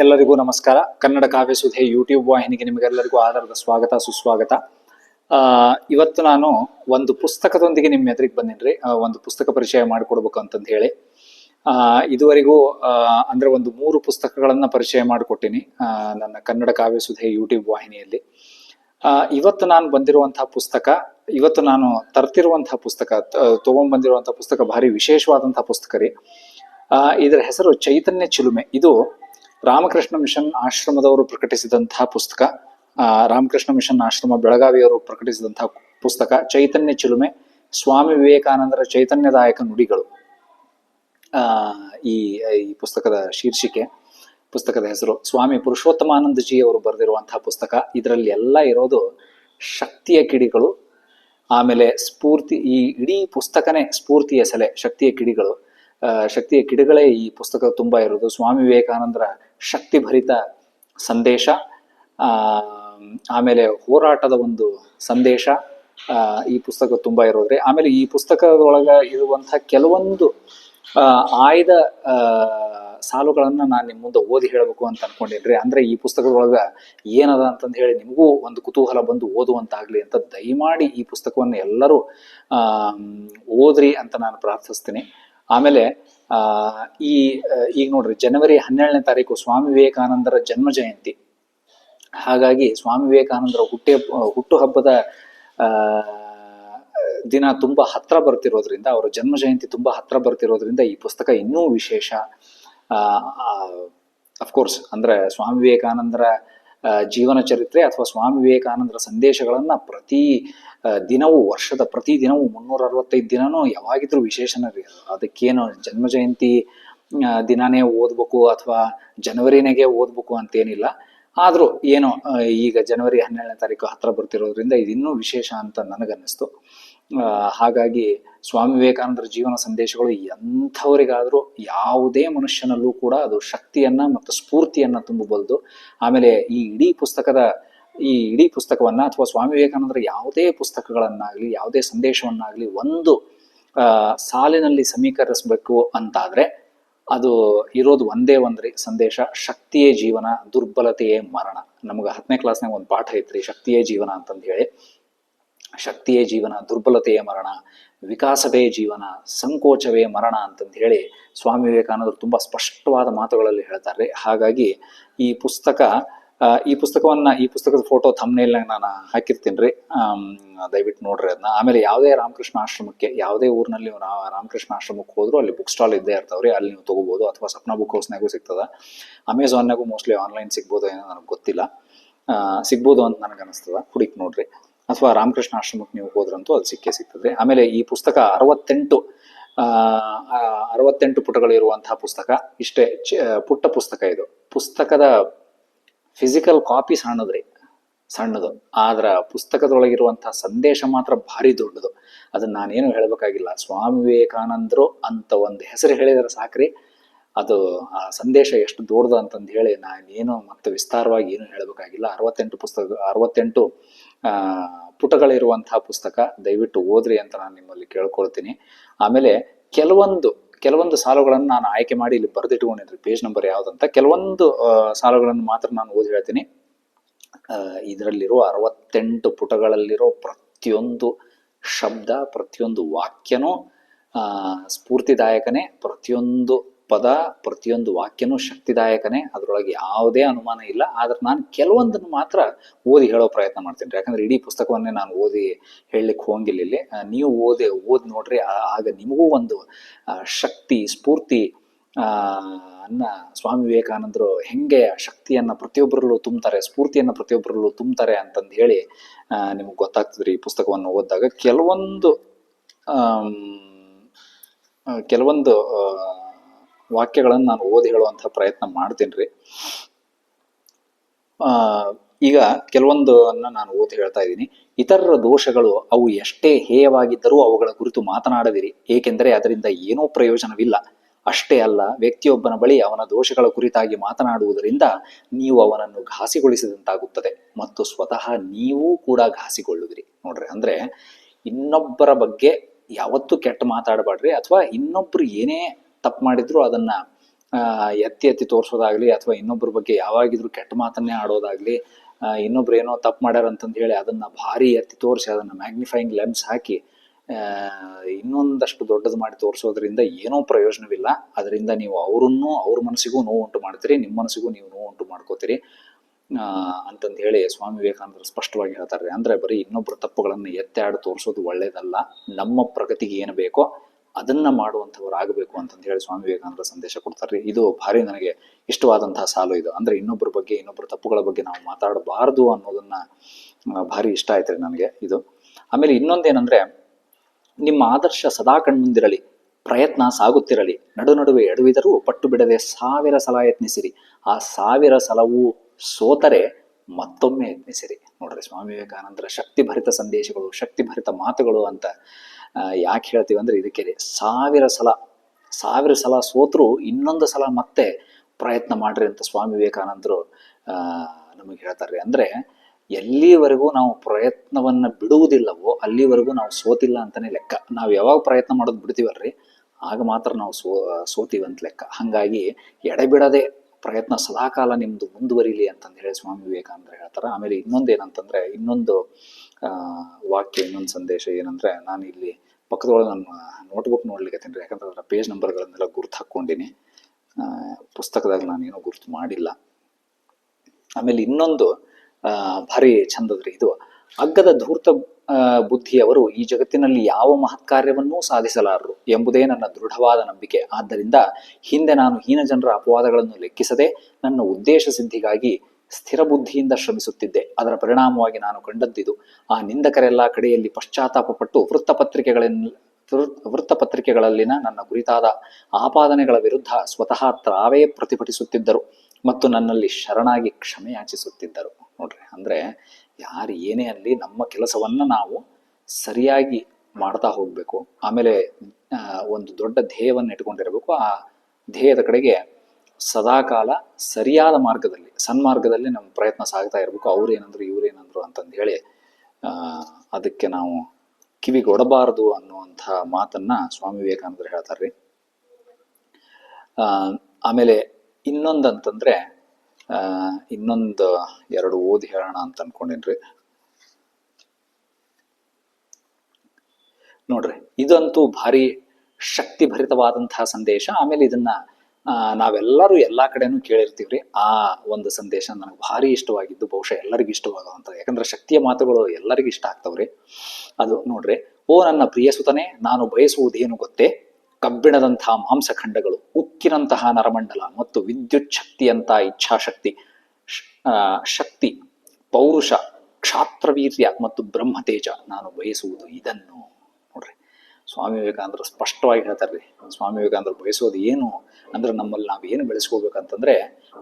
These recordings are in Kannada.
ಎಲ್ಲರಿಗೂ ನಮಸ್ಕಾರ. ಕನ್ನಡ ಕಾವ್ಯ ಸುಧೆ ಯೂಟ್ಯೂಬ್ ವಾಹಿನಿಗೆ ನಿಮಗೆಲ್ಲರಿಗೂ ಆಧಾರದ ಸ್ವಾಗತ, ಸುಸ್ವಾಗತ. ಇವತ್ತು ನಾನು ಒಂದು ಪುಸ್ತಕದೊಂದಿಗೆ ನಿಮ್ಮ ಎದುರಿಗೆ ಬಂದಿನ್ರಿ. ಒಂದು ಪುಸ್ತಕ ಪರಿಚಯ ಮಾಡಿಕೊಡ್ಬೇಕು ಅಂತಂದು ಹೇಳಿ. ಇದುವರೆಗೂ ಅಂದ್ರೆ ಒಂದು ಮೂರು ಪುಸ್ತಕಗಳನ್ನ ಪರಿಚಯ ಮಾಡಿಕೊಟ್ಟಿನಿ ನನ್ನ ಕನ್ನಡ ಕಾವ್ಯ ಸುಧೆ ಯೂಟ್ಯೂಬ್ ವಾಹಿನಿಯಲ್ಲಿ. ಇವತ್ತು ನಾನು ಬಂದಿರುವಂತಹ ಪುಸ್ತಕ, ಇವತ್ತು ನಾನು ತರ್ತಿರುವಂತಹ ಪುಸ್ತಕ ತಗೊಂಡ್ ತಗೊಂಡ್ಬಂದಿರುವಂತಹ ಪುಸ್ತಕ ಭಾರಿ ವಿಶೇಷವಾದಂತಹ ಪುಸ್ತಕ ರೀ. ಇದರ ಹೆಸರು ಚೈತನ್ಯ ಚಿಲುಮೆ. ಇದು ರಾಮಕೃಷ್ಣ ಮಿಷನ್ ಆಶ್ರಮದವರು ಪ್ರಕಟಿಸಿದಂತಹ ಪುಸ್ತಕ ರಾಮಕೃಷ್ಣ ಮಿಷನ್ ಆಶ್ರಮ ಬೆಳಗಾವಿಯವರು ಪ್ರಕಟಿಸಿದಂತಹ ಪುಸ್ತಕ ಚೈತನ್ಯ ಚಿಲುಮೆ ಸ್ವಾಮಿ ವಿವೇಕಾನಂದರ ಚೈತನ್ಯದಾಯಕ ನುಡಿಗಳು. ಆ, ಈ ಈ ಪುಸ್ತಕದ ಶೀರ್ಷಿಕೆ ಪುಸ್ತಕದ ಹೆಸರು ಸ್ವಾಮಿ ಪುರುಷೋತ್ತಮಾನಂದಜಿ ಅವರು ಬರೆದಿರುವಂತಹ ಪುಸ್ತಕ. ಇದರಲ್ಲಿ ಎಲ್ಲ ಇರೋದು ಶಕ್ತಿಯ ಕಿಡಿಗಳು ಆಮೇಲೆ ಸ್ಫೂರ್ತಿ ಈ ಇಡೀ ಪುಸ್ತಕನೇ ಸ್ಫೂರ್ತಿಯ ಸೆಲೆ ಶಕ್ತಿಯ ಕಿಡಿಗಳು. ಶಕ್ತಿಯ ಕಿಡಿಗಳೇ ಈ ಪುಸ್ತಕ ತುಂಬಾ ಇರೋದು. ಸ್ವಾಮಿ ವಿವೇಕಾನಂದರ ಶಕ್ತಿಭರಿತ ಸಂದೇಶ ಆಮೇಲೆ ಹೋರಾಟದ ಒಂದು ಸಂದೇಶ ಈ ಪುಸ್ತಕ ತುಂಬ ಇರೋದ್ರಿ. ಆಮೇಲೆ ಈ ಪುಸ್ತಕದೊಳಗ ಇರುವಂತಹ ಕೆಲವೊಂದು ಆಯ್ದ ಸಾಲುಗಳನ್ನ ನಾನು ನಿಮ್ಮ ಮುಂದೆ ಓದಿ ಹೇಳಬೇಕು ಅಂತ ಅನ್ಕೊಂಡಿನ್ರಿ. ಅಂದ್ರೆ ಈ ಪುಸ್ತಕದೊಳಗ ಏನದ ಅಂತಂದು ಹೇಳಿ ನಿಮಗೂ ಒಂದು ಕುತೂಹಲ ಬಂದು ಓದುವಂತಾಗ್ಲಿ ಅಂತ ದಯಮಾಡಿ ಈ ಪುಸ್ತಕವನ್ನು ಎಲ್ಲರೂ ಓದ್ರಿ ಅಂತ ನಾನು ಪ್ರಾರ್ಥಿಸ್ತೀನಿ. ಆಮೇಲೆ ಆ ಈ ಈಗ ನೋಡ್ರಿ ಜನವರಿ ಹನ್ನೆರಡನೇ ತಾರೀಕು ಸ್ವಾಮಿ ವಿವೇಕಾನಂದರ ಜನ್ಮ ಜಯಂತಿ. ಹಾಗಾಗಿ ಸ್ವಾಮಿ ವಿವೇಕಾನಂದರ ಹುಟ್ಟು ಹಬ್ಬದ ಆ, ದಿನ ತುಂಬಾ ಹತ್ರ ಬರ್ತಿರೋದ್ರಿಂದ ಅವರ ಜನ್ಮ ಜಯಂತಿ ತುಂಬಾ ಹತ್ರ ಬರ್ತಿರೋದ್ರಿಂದ ಈ ಪುಸ್ತಕ ಇನ್ನೂ ವಿಶೇಷ. ಅಫ್ಕೋರ್ಸ್ ಅಂದ್ರೆ ಸ್ವಾಮಿ ವಿವೇಕಾನಂದರ ಆ, ಜೀವನ ಚರಿತ್ರೆ ಅಥವಾ ಸ್ವಾಮಿ ವಿವೇಕಾನಂದರ ಸಂದೇಶಗಳನ್ನು ಪ್ರತಿ ದಿನವೂ, ವರ್ಷದ ಪ್ರತಿ ದಿನವೂ ಮುನ್ನೂರ ಅರವತ್ತೈದು ದಿನನೂ ಯಾವಾಗಿದ್ರೂ ವಿಶೇಷನ ರೀ ಅದು. ಅದಕ್ಕೇನು ಜನ್ಮ ಜಯಂತಿ ದಿನಾನೇ ಓದ್ಬೇಕು ಅಥವಾ ಜನವರಿನಾಗೆ ಓದ್ಬೇಕು ಅಂತೇನಿಲ್ಲ ಆದರೂ ಏನೋ ಈಗ ಜನವರಿ ಹನ್ನೆರಡನೇ ತಾರೀಕು ಹತ್ರ ಬರ್ತಿರೋದ್ರಿಂದ ಇದಿನ್ನೂ ವಿಶೇಷ ಅಂತ ನನಗನ್ನಿಸ್ತು ಹಾಗಾಗಿ ಸ್ವಾಮಿ ವಿವೇಕಾನಂದರ ಜೀವನ ಸಂದೇಶಗಳು ಎಂಥವರಿಗಾದರೂ ಯಾವುದೇ ಮನುಷ್ಯನಲ್ಲೂ ಕೂಡ ಅದು ಶಕ್ತಿಯನ್ನ ಮತ್ತು ಸ್ಫೂರ್ತಿಯನ್ನ ತುಂಬಬಲ್ಲದು ಆಮೇಲೆ ಈ ಇಡೀ ಪುಸ್ತಕದ, ಈ ಇಡೀ ಪುಸ್ತಕವನ್ನ ಅಥವಾ ಸ್ವಾಮಿ ವಿವೇಕಾನಂದರ ಯಾವುದೇ ಪುಸ್ತಕಗಳನ್ನಾಗ್ಲಿ, ಯಾವುದೇ ಸಂದೇಶವನ್ನಾಗಲಿ ಒಂದು ಸಾಲಿನಲ್ಲಿ ಸಮೀಕರಿಸಬೇಕು ಅಂತಾದ್ರೆ ಅದು ಇರೋದು ಒಂದೇ ಒಂದ್ರಿ ಸಂದೇಶ, ಶಕ್ತಿಯೇ ಜೀವನ, ದುರ್ಬಲತೆಯೇ ಮರಣ. ನಮ್ಗೆ ಹತ್ತನೇ ಕ್ಲಾಸ್ನಾಗ ಒಂದು ಪಾಠ ಐತ್ರಿ, ಶಕ್ತಿಯೇ ಜೀವನ ಅಂತಂದು ಹೇಳಿ. ಶಕ್ತಿಯೇ ಜೀವನ, ದುರ್ಬಲತೆಯ ಮರಣ, ವಿಕಾಸವೇ ಜೀವನ, ಸಂಕೋಚವೇ ಮರಣ ಅಂತಂದು ಹೇಳಿ ಸ್ವಾಮಿ ವಿವೇಕಾನಂದರು ತುಂಬ ಸ್ಪಷ್ಟವಾದ ಮಾತುಗಳಲ್ಲಿ ಹೇಳ್ತಾರೆ. ಹಾಗಾಗಿ ಈ ಪುಸ್ತಕ ಈ ಪುಸ್ತಕವನ್ನ, ಈ ಪುಸ್ತಕದ ಫೋಟೋ ಥಂಬ್ನೇಲ್ನಾಗ ನಾನು ಹಾಕಿರ್ತೀನಿ ರೀ. ದಯವಿಟ್ಟು ನೋಡ್ರಿ ಅದನ್ನ ಆಮೇಲೆ ಯಾವುದೇ ರಾಮಕೃಷ್ಣ ಆಶ್ರಮಕ್ಕೆ, ಯಾವುದೇ ಊರಿನಲ್ಲಿ ರಾಮಕೃಷ್ಣ ಆಶ್ರಮಕ್ಕೆ ಹೋದರೂ ಅಲ್ಲಿ ಬುಕ್ ಸ್ಟಾಲ್ ಇದ್ದೇ ಇರ್ತಾವ್ರಿ. ಅಲ್ಲಿ ನೀವು ತಗೋಬಹುದು ಅಥವಾ ಸಪ್ನ ಬುಕ್ ಹೌಸ್ನಾಗೂ ಸಿಗ್ತದ. ಅಮೆಝಾನ್ನಾಗೂ ಮೋಸ್ಟ್ಲಿ ಆನ್ಲೈನ್ ಸಿಗ್ಬೋದು ಏನೋ ನನಗೆ ಗೊತ್ತಿಲ್ಲ. ಸಿಗ್ಬೋದು ಅಂತ ನನಗೆ ಅನಿಸ್ತದ. ಹುಡುಕಿ ನೋಡ್ರಿ. ಅಥವಾ ರಾಮಕೃಷ್ಣ ಆಶ್ರಮಕ್ಕೆ ನೀವು ಹೋದ್ರಂತೂ ಅದು ಸಿಕ್ಕೇ ಸಿಗ್ತದೆ. ಆಮೇಲೆ ಈ ಪುಸ್ತಕ ಅರವತ್ತೆಂಟು ಅರವತ್ತೆಂಟು ಪುಟಗಳಿರುವಂತಹ ಪುಸ್ತಕ, ಇಷ್ಟೇ ಪುಟ್ಟ ಪುಸ್ತಕ ಇದು. ಪುಸ್ತಕದ ಫಿಸಿಕಲ್ ಕಾಪಿ ಸಣ್ಣದ್ರಿ, ಸಣ್ಣದು. ಆದ್ರ ಪುಸ್ತಕದೊಳಗಿರುವಂತಹ ಸಂದೇಶ ಮಾತ್ರ ಭಾರಿ ದೊಡ್ಡದು. ಅದನ್ನ ನಾನೇನು ಹೇಳಬೇಕಾಗಿಲ್ಲ. ಸ್ವಾಮಿ ವಿವೇಕಾನಂದರು ಅಂತ ಒಂದು ಹೆಸರು ಹೇಳಿದ್ರೆ ಸಾಕ್ರಿ. ಅದು, ಆ, ಸಂದೇಶ ಎಷ್ಟು ದೊಡ್ಡದು ಅಂತಂದು ಹೇಳಿ ನಾನೇನು ಮತ್ತೆ ವಿಸ್ತಾರವಾಗಿ ಏನು ಹೇಳಬೇಕಾಗಿಲ್ಲ. ಅರವತ್ತೆಂಟು ಪುಸ್ತಕ, ಅರವತ್ತೆಂಟು ಪುಟಗಳಿರುವಂತಹ ಪುಸ್ತಕ, ದಯವಿಟ್ಟು ಓದ್ರಿ ಅಂತ ನಾನು ನಿಮ್ಮಲ್ಲಿ ಕೇಳ್ಕೊಳ್ತೀನಿ. ಆಮೇಲೆ ಕೆಲವೊಂದು ಕೆಲವೊಂದು ಸಾಲುಗಳನ್ನು ನಾನು ಆಯ್ಕೆ ಮಾಡಿ ಇಲ್ಲಿ ಬರೆದಿಟ್ಕೊಂಡಿದ್ರಿ ಪೇಜ್ ನಂಬರ್ ಯಾವುದಂತ. ಕೆಲವೊಂದು ಸಾಲುಗಳನ್ನು ಮಾತ್ರ ನಾನು ಓದಿ ಹೇಳ್ತೀನಿ. ಇದರಲ್ಲಿರೋ ಅರವತ್ತೆಂಟು ಪುಟಗಳಲ್ಲಿರೋ ಪ್ರತಿಯೊಂದು ಶಬ್ದ, ಪ್ರತಿಯೊಂದು ವಾಕ್ಯನೂ ಸ್ಫೂರ್ತಿದಾಯಕನೇ, ಪ್ರತಿಯೊಂದು ಪದ ಪ್ರತಿಯೊಂದು ವಾಕ್ಯನೂ ಶಕ್ತಿದಾಯಕನೇ. ಅದರೊಳಗೆ ಯಾವುದೇ ಅನುಮಾನ ಇಲ್ಲ. ಆದ್ರೆ ನಾನು ಕೆಲವೊಂದನ್ನು ಮಾತ್ರ ಓದಿ ಹೇಳೋ ಪ್ರಯತ್ನ ಮಾಡ್ತೀನಿ. ಯಾಕಂದ್ರೆ ಇಡೀ ಪುಸ್ತಕವನ್ನೇ ನಾನು ಓದಿ ಹೇಳಲಿಕ್ಕೆ ಹೋಗಿಲ್ಲ ಇಲ್ಲಿ. ನೀವು ಓದಿ ಓದಿ ನೋಡ್ರಿ ಆಗ ನಿಮಗೂ ಒಂದು ಶಕ್ತಿ, ಸ್ಫೂರ್ತಿ ಅನ್ನ ಸ್ವಾಮಿ ವಿವೇಕಾನಂದರು ಹೆಂಗೆ ಶಕ್ತಿಯನ್ನು ಪ್ರತಿಯೊಬ್ಬರಲ್ಲೂ ತುಂಬ್ತಾರೆ, ಸ್ಫೂರ್ತಿಯನ್ನು ಪ್ರತಿಯೊಬ್ಬರಲ್ಲೂ ತುಂಬ್ತಾರೆ ಅಂತಂದು ಹೇಳಿ ನಿಮ್ಗೆ ಗೊತ್ತಾಗ್ತದ್ರಿ ಈ ಪುಸ್ತಕವನ್ನು ಓದಿದಾಗ. ಕೆಲವೊಂದು ಕೆಲವೊಂದು ವಾಕ್ಯಗಳನ್ನು ನಾನು ಓದಿ ಹೇಳುವಂಥ ಪ್ರಯತ್ನ ಮಾಡ್ತೀನಿ ರೀ ಈಗ ಕೆಲವೊಂದನ್ನ ನಾನು ಓದಿ ಹೇಳ್ತಾ ಇದ್ದೀನಿ. ಇತರರ ದೋಷಗಳು ಅವು ಎಷ್ಟೇ ಹೇಯವಾಗಿದ್ದರೂ ಅವುಗಳ ಕುರಿತು ಮಾತನಾಡದಿರಿ. ಏಕೆಂದರೆ ಅದರಿಂದ ಏನೂ ಪ್ರಯೋಜನವಿಲ್ಲ. ಅಷ್ಟೇ ಅಲ್ಲ, ವ್ಯಕ್ತಿಯೊಬ್ಬನ ಬಳಿ ಅವನ ದೋಷಗಳ ಕುರಿತಾಗಿ ಮಾತನಾಡುವುದರಿಂದ ನೀವು ಅವನನ್ನು ಘಾಸಿಗೊಳಿಸಿದಂತಾಗುತ್ತದೆ ಮತ್ತು ಸ್ವತಃ ನೀವೂ ಕೂಡ ಘಾಸಿಗೊಳ್ಳುವಿರಿ. ನೋಡ್ರಿ, ಅಂದ್ರೆ ಇನ್ನೊಬ್ಬರ ಬಗ್ಗೆ ಯಾವತ್ತೂ ಕೆಟ್ಟ ಮಾತಾಡಬೇಡ್ರಿ ಅಥವಾ ಇನ್ನೊಬ್ರು ಏನೇ ತಪ್ಪು ಮಾಡಿದ್ರು, ಅದನ್ನ ಎತ್ತಿ ಎತ್ತಿ ತೋರಿಸೋದಾಗ್ಲಿ ಅಥವಾ ಇನ್ನೊಬ್ಬರ ಬಗ್ಗೆ ಯಾವಾಗಿದ್ರು ಕೆಟ್ಟ ಮಾತನ್ನೇ ಆಡೋದಾಗ್ಲಿ ಇನ್ನೊಬ್ರು ಏನೋ ತಪ್ಪು ಮಾಡ್ಯಾರ ಅಂತಂದು ಹೇಳಿ ಅದನ್ನ ಭಾರಿ ಎತ್ತಿ ತೋರಿಸಿ, ಅದನ್ನ ಮ್ಯಾಗ್ನಿಫೈಯಿಂಗ್ ಲೆನ್ಸ್ ಹಾಕಿ ಇನ್ನೊಂದಷ್ಟು ದೊಡ್ಡದು ಮಾಡಿ ತೋರಿಸೋದ್ರಿಂದ ಏನೋ ಪ್ರಯೋಜನವಿಲ್ಲ. ಅದರಿಂದ ನೀವು ಅವರನ್ನು, ಅವ್ರ ಮನಸ್ಸಿಗೂ ನೋವು ಉಂಟು ಮಾಡ್ತೀರಿ ನಿಮ್ಮ ಮನಸ್ಸಿಗೂ ನೀವು ನೋವು ಉಂಟು ಮಾಡ್ಕೋತೀರಿ ಅಂತಂದು ಹೇಳಿ ಸ್ವಾಮಿ ವಿವೇಕಾನಂದರು ಸ್ಪಷ್ಟವಾಗಿ ಹೇಳ್ತಾರೆ. ಅಂದ್ರೆ ಬರೀ ಇನ್ನೊಬ್ಬರ ತಪ್ಪುಗಳನ್ನು ಎತ್ತಾಡಿ ತೋರಿಸೋದು ಒಳ್ಳೇದಲ್ಲ, ನಮ್ಮ ಪ್ರಗತಿಗೆ ಏನು ಬೇಕೋ ಅದನ್ನ ಮಾಡುವಂಥವ್ರು ಆಗಬೇಕು ಅಂತಂದು ಹೇಳಿ ಸ್ವಾಮಿ ವಿವೇಕಾನಂದರ ಸಂದೇಶ ಕೊಡ್ತಾರೆ ಇದು ಭಾರಿ ನನಗೆ ಇಷ್ಟವಾದಂತಹ ಸಾಲು ಇದು. ಅಂದ್ರೆ ಇನ್ನೊಬ್ಬರ ಬಗ್ಗೆ ಇನ್ನೊಬ್ಬರ ತಪ್ಪುಗಳ ಬಗ್ಗೆ ನಾವು ಮಾತಾಡಬಾರದು ಅನ್ನೋದನ್ನ ಭಾರಿ ಇಷ್ಟ ಆಯ್ತು ನನಗೆ ಇದು. ಆಮೇಲೆ ಇನ್ನೊಂದೇನಂದ್ರೆ, ನಿಮ್ಮ ಆದರ್ಶ ಸದಾ ಕಣ್ಮುಂದಿರಲಿ, ಪ್ರಯತ್ನ ಸಾಗುತ್ತಿರಲಿ, ನಡು ನಡುವೆ ಎಡವಿದರೂ ಪಟ್ಟು ಬಿಡದೆ ಸಾವಿರ ಸಲ ಯತ್ನಿಸಿರಿ. ಆ ಸಾವಿರ ಸಲವೂ ಸೋತರೆ ಮತ್ತೊಮ್ಮೆ ಯತ್ನಿಸಿರಿ. ನೋಡ್ರಿ ಸ್ವಾಮಿ ವಿವೇಕಾನಂದರ ಶಕ್ತಿಭರಿತ ಸಂದೇಶಗಳು, ಶಕ್ತಿಭರಿತ ಮಾತುಗಳು ಅಂತ ಯಾಕೆ ಹೇಳ್ತೀವಿ ಅಂದ್ರೆ ಇದಕ್ಕೆ. ಸಾವಿರ ಸಲ ಸಾವಿರ ಸಲ ಸೋತರೂ ಇನ್ನೊಂದು ಸಲ ಮತ್ತೆ ಪ್ರಯತ್ನ ಮಾಡ್ರಿ ಅಂತ ಸ್ವಾಮಿ ವಿವೇಕಾನಂದರು ನಮಗೆ ಹೇಳ್ತಾರೆ ಅಂದ್ರೆ ಎಲ್ಲಿವರೆಗೂ ನಾವು ಪ್ರಯತ್ನವನ್ನ ಬಿಡುವುದಿಲ್ಲವೋ ಅಲ್ಲಿವರೆಗೂ ನಾವು ಸೋತಿಲ್ಲ ಅಂತಲೇ ಲೆಕ್ಕ. ನಾವು ಯಾವಾಗ ಪ್ರಯತ್ನ ಮಾಡೋದು ಬಿಡ್ತೀವಲ್ರಿ, ಆಗ ಮಾತ್ರ ನಾವು ಸೋ, ಸೋತೀವಿ ಅಂತ ಲೆಕ್ಕ. ಹಾಗಾಗಿ ಎಡೆಬಿಡದೆ ಪ್ರಯತ್ನ ಸದಾಕಾಲ ನಿಮ್ದು ಮುಂದುವರಿಲಿ ಅಂತಂದು ಹೇಳಿ ಸ್ವಾಮಿ ವಿವೇಕಾನಂದರು ಹೇಳ್ತಾರೆ. ಆಮೇಲೆ ಇನ್ನೊಂದು ಏನಂತಂದ್ರೆ ಇನ್ನೊಂದು ವಾಕ್ಯ, ಇನ್ನೊಂದು ಸಂದೇಶ ಏನಂದ್ರೆ ನಾನು ಇಲ್ಲಿ ಪಕ್ಕದೊಳಗೆ ನನ್ನ ನೋಟ್ಬುಕ್ ನೋಡ್ಲಿಕ್ಕೆ ಯಾಕಂದ್ರೆ ಅದರ ಪೇಜ್ ನಂಬರ್ಗಳನ್ನೆಲ್ಲ ಗುರ್ತು ಹಾಕ್ಕೊಂಡಿನಿ. ಪುಸ್ತಕದಾಗ ನಾನೇನು ಗುರ್ತು ಮಾಡಿಲ್ಲ. ಆಮೇಲೆ ಇನ್ನೊಂದು ಭಾರಿ ಚಂದದ್ರಿ ಇದು. ಅಗ್ಗದ ಧೂರ್ತ ಬುದ್ಧಿಯವರು ಈ ಜಗತ್ತಿನಲ್ಲಿ ಯಾವ ಮಹತ್ ಕಾರ್ಯವನ್ನೂ ಸಾಧಿಸಲಾರರು ಎಂಬುದೇ ನನ್ನ ದೃಢವಾದ ನಂಬಿಕೆ. ಆದ್ದರಿಂದ ಹಿಂದೆ ನಾನು ಹೀನ ಜನರ ಅಪವಾದಗಳನ್ನು ಲೆಕ್ಕಿಸದೆ ನನ್ನ ಉದ್ದೇಶ ಸಿದ್ಧಿಗಾಗಿ ಸ್ಥಿರ ಬುದ್ಧಿಯಿಂದ ಶ್ರಮಿಸುತ್ತಿದ್ದೆ. ಅದರ ಪರಿಣಾಮವಾಗಿ ನಾನು ಕಂಡದ್ದಿದು ಆ ನಿಂದಕರೆಲ್ಲ ಕಡೆಯಲ್ಲಿ ಪಶ್ಚಾತ್ತಾಪಪಟ್ಟು ವೃತ್ತಪತ್ರಿಕೆಗಳನ್ನು ವೃತ್- ವೃತ್ತಪತ್ರಿಕೆಗಳಲ್ಲಿನ ನನ್ನ ಕುರಿತಾದ ಆಪಾದನೆಗಳ ವಿರುದ್ಧ ಸ್ವತಃ ತಾವೇ ಪ್ರತಿಭಟಿಸುತ್ತಿದ್ದರು ಮತ್ತು ನನ್ನಲ್ಲಿ ಶರಣಾಗಿ ಕ್ಷಮೆ ಯಾಚಿಸುತ್ತಿದ್ದರು. ನೋಡ್ರಿ, ಅಂದ್ರೆ ಯಾರು ಏನೇ ಅಲ್ಲಿ ನಮ್ಮ ಕೆಲಸವನ್ನ ನಾವು ಸರಿಯಾಗಿ ಮಾಡ್ತಾ ಹೋಗ್ಬೇಕು. ಆಮೇಲೆ ಒಂದು ದೊಡ್ಡ ಧ್ಯೇಯವನ್ನು ಇಟ್ಕೊಂಡಿರಬೇಕು ಆ ಧ್ಯೇಯದ ಕಡೆಗೆ ಸದಾಕಾಲ ಸರಿಯಾದ ಮಾರ್ಗದಲ್ಲಿ ಸನ್ಮಾರ್ಗದಲ್ಲಿ ನಮ್ಮ ಪ್ರಯತ್ನ ಸಾಗ್ತಾ ಇರಬೇಕು ಅವ್ರು ಏನಂದ್ರು ಇವ್ರು ಏನಂದ್ರು ಅಂತಂದು ಹೇಳಿ ಅದಕ್ಕೆ ನಾವು ಕಿವಿಗೊಡಬಾರದು ಅನ್ನುವಂಥ ಮಾತನ್ನ ಸ್ವಾಮಿ ವಿವೇಕಾನಂದರು ಹೇಳ್ತಾರ್ರಿ. ಆಮೇಲೆ ಇನ್ನೊಂದಂತಂದ್ರೆ ಇನ್ನೊಂದು ಎರಡು ಓದಿ ಹೇಳೋಣ ಅಂತ ಅನ್ಕೊಂಡೇನ್ರಿ. ನೋಡ್ರಿ, ಇದಂತೂ ಭಾರಿ ಶಕ್ತಿಭರಿತವಾದಂತಹ ಸಂದೇಶ, ಆಮೇಲೆ ಇದನ್ನ ನಾವೆಲ್ಲರೂ ಎಲ್ಲಾ ಕಡೆನೂ ಕೇಳಿರ್ತೀವ್ರಿ. ಆ ಒಂದು ಸಂದೇಶ ನನಗೆ ಭಾರಿ ಇಷ್ಟವಾಗಿದ್ದು ಬಹುಶಃ ಎಲ್ಲರಿಗೂ ಇಷ್ಟವಾಗುವಂತ ಯಾಕಂದ್ರೆ ಶಕ್ತಿಯ ಮಾತುಗಳು ಎಲ್ಲರಿಗೂ ಇಷ್ಟ ಆಗ್ತಾವ್ರಿ. ಅದು ನೋಡ್ರಿ ಓ ನನ್ನ ಪ್ರಿಯ ಸುತನೆ ನಾನು ಬಯಸುವುದೇನು ಗೊತ್ತೇ? ಕಬ್ಬಿಣದಂತಹ ಮಾಂಸಖಂಡಗಳು ಉಕ್ಕಿನಂತಹ ನರಮಂಡಲ ಮತ್ತು ವಿದ್ಯುತ್ ಶಕ್ತಿಯಂತಹ ಇಚ್ಛಾಶಕ್ತಿ ಆ, ಶಕ್ತಿ ಪೌರುಷ ಕ್ಷಾತ್ರವೀರ್ಯ ಮತ್ತು ಬ್ರಹ್ಮತೇಜ ನಾನು ಬಯಸುವುದು ಇದನ್ನು. ಸ್ವಾಮಿ ವಿವೇಕಾನಂದರು ಸ್ಪಷ್ಟವಾಗಿ ಹೇಳ್ತಾರ್ರಿ. ಸ್ವಾಮಿ ವಿವೇಕಾನಂದರು ಬಯಸೋದು ಏನು? ಅಂದ್ರೆ ನಮ್ಮಲ್ಲಿ ನಾವು ಏನು ಬೆಳೆಸ್ಕೋಬೇಕಂತಂದ್ರೆ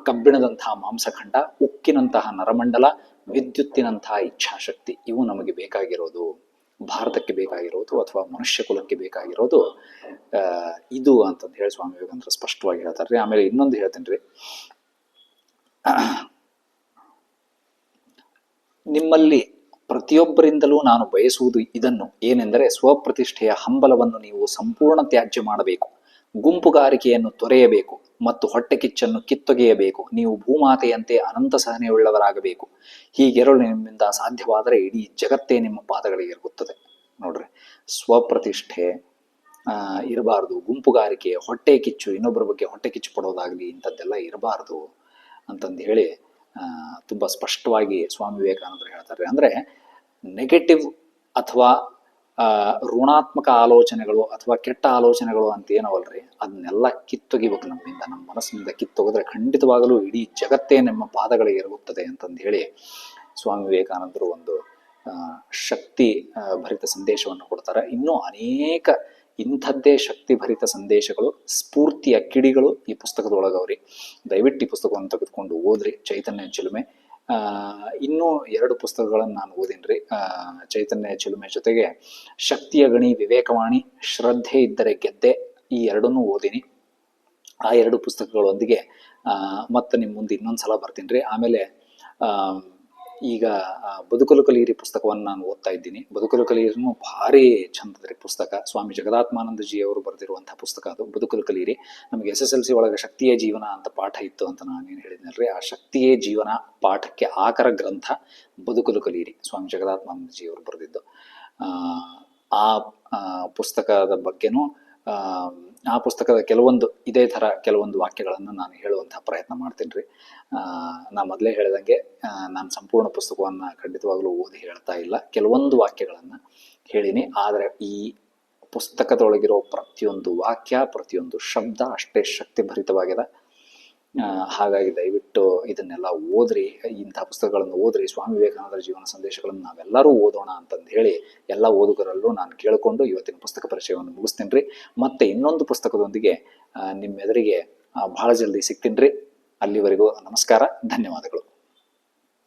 ಕಬ್ಬಿಣದಂತಹ ಮಾಂಸಖಂಡ, ಉಕ್ಕಿನಂತಹ ನರಮಂಡಲ, ವಿದ್ಯುತ್ತಿನಂತಹ ಇಚ್ಛಾಶಕ್ತಿ, ಇವು ನಮಗೆ ಬೇಕಾಗಿರೋದು. ಭಾರತಕ್ಕೆ ಬೇಕಾಗಿರೋದು ಅಥವಾ ಮನುಷ್ಯ ಕುಲಕ್ಕೆ ಬೇಕಾಗಿರೋದು ಇದು ಅಂತಂದು ಹೇಳಿ ಸ್ವಾಮಿ ವಿವೇಕಾನಂದರು ಸ್ಪಷ್ಟವಾಗಿ ಹೇಳ್ತಾರ್ರಿ. ಆಮೇಲೆ ಇನ್ನೊಂದು ಹೇಳ್ತೇನೆ ರೀ ನಿಮ್ಮಲ್ಲಿ ಪ್ರತಿಯೊಬ್ಬರಿಂದಲೂ ನಾನು ಬಯಸುವುದು ಇದನ್ನು. ಏನೆಂದರೆ ಸ್ವಪ್ರತಿಷ್ಠೆಯ ಹಂಬಲವನ್ನು ನೀವು ಸಂಪೂರ್ಣ ತ್ಯಾಜ್ಯ ಮಾಡಬೇಕು. ಗುಂಪುಗಾರಿಕೆಯನ್ನು ತೊರೆಯಬೇಕು ಮತ್ತು ಹೊಟ್ಟೆ ಕಿಚ್ಚನ್ನು ಕಿತ್ತೊಗೆಯಬೇಕು. ನೀವು ಭೂಮಾತೆಯಂತೆ ಅನಂತ ಸಹನೆಯುಳ್ಳವರಾಗಬೇಕು. ಹೀಗೆರಳು ನಿಮ್ಮಿಂದ ಸಾಧ್ಯವಾದರೆ ಇಡೀ ಜಗತ್ತೇ ನಿಮ್ಮ ಪಾದಗಳಿಗೆ ಇರುತ್ತದೆ. ನೋಡ್ರಿ, ಸ್ವಪ್ರತಿಷ್ಠೆ ಇರಬಾರ್ದು. ಗುಂಪುಗಾರಿಕೆ ಹೊಟ್ಟೆ ಕಿಚ್ಚು ಇನ್ನೊಬ್ಬರ ಬಗ್ಗೆ ಹೊಟ್ಟೆ ಕಿಚ್ಚು ಪಡೋದಾಗಲಿ ಇಂಥದ್ದೆಲ್ಲ ಇರಬಾರ್ದು ಅಂತಂದು ಹೇಳಿ ತುಂಬಾ ಸ್ಪಷ್ಟವಾಗಿ ಸ್ವಾಮಿ ವಿವೇಕಾನಂದರು ಹೇಳ್ತಾರೆ. ಅಂದರೆ ನೆಗೆಟಿವ್ ಅಥವಾ ಋಣಾತ್ಮಕ ಆಲೋಚನೆಗಳು ಅಥವಾ ಕೆಟ್ಟ ಆಲೋಚನೆಗಳು ಅಂತ ಏನವಲ್ರಿ? ಅದನ್ನೆಲ್ಲ ಕಿತ್ತೊಗಿಬೇಕು ನಮ್ಮಿಂದ. ನಮ್ಮ ಮನಸ್ಸಿನಿಂದ ಕಿತ್ತೊಗೆದ್ರೆ ಖಂಡಿತವಾಗಲೂ ಇಡೀ ಜಗತ್ತೇ ನಮ್ಮ ಪಾದಗಳಿಗೆ ಇರುತ್ತದೆ ಅಂತಂದು ಹೇಳಿ ಸ್ವಾಮಿ ವಿವೇಕಾನಂದರು ಒಂದು ಶಕ್ತಿ ಭರಿತ ಸಂದೇಶವನ್ನು ಕೊಡ್ತಾರೆ. ಇನ್ನೂ ಅನೇಕ ಇಂಥದ್ದೇ ಶಕ್ತಿಭರಿತ ಸಂದೇಶಗಳು, ಸ್ಫೂರ್ತಿಯ ಕಿಡಿಗಳು ಈ ಪುಸ್ತಕದೊಳಗವ್ರಿ. ದಯವಿಟ್ಟು ಈ ಪುಸ್ತಕವನ್ನು ತೆಗೆದುಕೊಂಡು ಓದ್ರಿ. ಚೈತನ್ಯ ಚಿಲುಮೆ. ಇನ್ನೂ ಎರಡು ಪುಸ್ತಕಗಳನ್ನು ನಾನು ಓದಿನ್ರಿ. ಚೈತನ್ಯ ಚಿಲುಮೆ ಜೊತೆಗೆ ಶಕ್ತಿಯ ಗಣಿ, ವಿವೇಕವಾಣಿ, ಶ್ರದ್ಧೆ ಇದ್ದರೆ ಗೆದ್ದೆ ಈ ಎರಡನ್ನೂ ಓದಿನಿ. ಆ ಎರಡು ಪುಸ್ತಕಗಳೊಂದಿಗೆ ಮತ್ತೆ ನಿಮ್ಮ ಮುಂದೆ ಇನ್ನೊಂದು ಸಲ ಬರ್ತೀನಿ ರೀ ಆಮೇಲೆ ಈಗ ಬದುಕಲು ಕಲಿಯಿರಿ ಪುಸ್ತಕವನ್ನು ನಾನು ಓದ್ತಾ ಇದ್ದೀನಿ. ಬದುಕಲು ಕಲಿಯಿರಿನೂ ಭಾರಿ ಚಂದದ್ರಿ ಪುಸ್ತಕ. ಸ್ವಾಮಿ ಜಗದಾತ್ಮಾನಂದಜಿ ಅವರು ಬರೆದಿರುವಂತಹ ಪುಸ್ತಕ ಅದು. ಬದುಕಲು ಕಲಿಯಿರಿ. ನಮಗೆ ಎಸ್ ಎಸ್ ಎಲ್ ಸಿ ಒಳಗೆ ಶಕ್ತಿಯೇ ಜೀವನ ಅಂತ ಪಾಠ ಇತ್ತು ಅಂತ ನಾನೇನು ಹೇಳಿದ್ನಲ್ರಿ. ಆ ಶಕ್ತಿಯೇ ಜೀವನ ಪಾಠಕ್ಕೆ ಆಕರ ಗ್ರಂಥ ಬದುಕಲು ಕಲಿಯಿರಿ. ಸ್ವಾಮಿ ಜಗದಾತ್ಮಾನಂದಜಿ ಅವರು ಬರೆದಿದ್ದು ಆ, ಪುಸ್ತಕದ ಬಗ್ಗೆನೂ ಆ, ಪುಸ್ತಕದ ಕೆಲವೊಂದು ಇದೇ ಥರ ಕೆಲವೊಂದು ವಾಕ್ಯಗಳನ್ನು ನಾನು ಹೇಳುವಂಥ ಪ್ರಯತ್ನ ಮಾಡ್ತೀನಿ ರೀ ನಾ ಮೊದಲೇ ಹೇಳಿದಂಗೆ ನಾನು ಸಂಪೂರ್ಣ ಪುಸ್ತಕವನ್ನು ಖಂಡಿತವಾಗ್ಲೂ ಓದಿ ಹೇಳ್ತಾ ಇಲ್ಲ. ಕೆಲವೊಂದು ವಾಕ್ಯಗಳನ್ನು ಹೇಳಿನಿ. ಆದರೆ ಈ ಪುಸ್ತಕದೊಳಗಿರೋ ಪ್ರತಿಯೊಂದು ವಾಕ್ಯ ಪ್ರತಿಯೊಂದು ಶಬ್ದ ಅಷ್ಟೇ ಶಕ್ತಿಭರಿತವಾಗಿದೆ. ಹಾಗಾಗಿ ದಯವಿಟ್ಟು ಇದನ್ನೆಲ್ಲ ಓದ್ರಿ, ಇಂಥ ಪುಸ್ತಕಗಳನ್ನು ಓದ್ರಿ, ಸ್ವಾಮಿ ವಿವೇಕಾನಂದರ ಜೀವನ ಸಂದೇಶಗಳನ್ನು ನಾವೆಲ್ಲರೂ ಓದೋಣ ಅಂತಂದು ಹೇಳಿ ಎಲ್ಲ ಓದುಗರಲ್ಲೂ ನಾನು ಕೇಳಿಕೊಂಡು ಇವತ್ತಿನ ಪುಸ್ತಕ ಪರಿಚಯವನ್ನು ಮುಗಿಸ್ತೀನಿ. ರೀ ಮತ್ತೆ ಇನ್ನೊಂದು ಪುಸ್ತಕದೊಂದಿಗೆ ನಿಮ್ಮೆದುರಿಗೆ ಬಹಳ ಜಲ್ದಿ ಸಿಗ್ತೀನಿ. ರೀ ಅಲ್ಲಿವರೆಗೂ ನಮಸ್ಕಾರ, ಧನ್ಯವಾದಗಳು.